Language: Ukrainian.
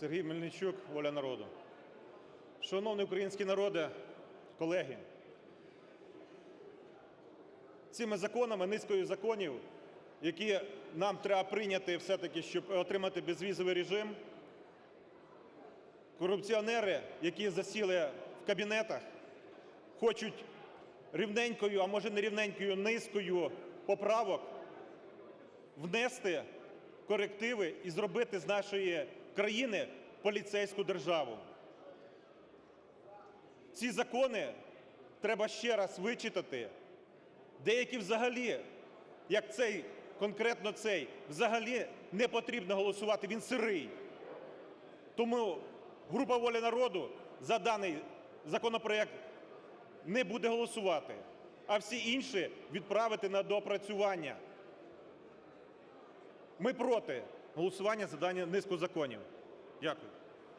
Сергій Мельничук, воля народу. Шановний український народе, колеги, цими законами, низкою законів, які нам треба прийняти все-таки, щоб отримати безвізовий режим, корупціонери, які засіли в кабінетах, хочуть рівненькою, а може не рівненькою низкою поправок внести корективи і зробити з нашої країни поліцейську державу. Ці закони треба ще раз вичитати. Деякі взагалі, як цей, конкретно цей, взагалі не потрібно голосувати, він сирий. Тому група «Воля народу» за даний законопроект не буде голосувати, а всі інші відправити на доопрацювання. Ми проти голосування за дану низку законів. Дякую.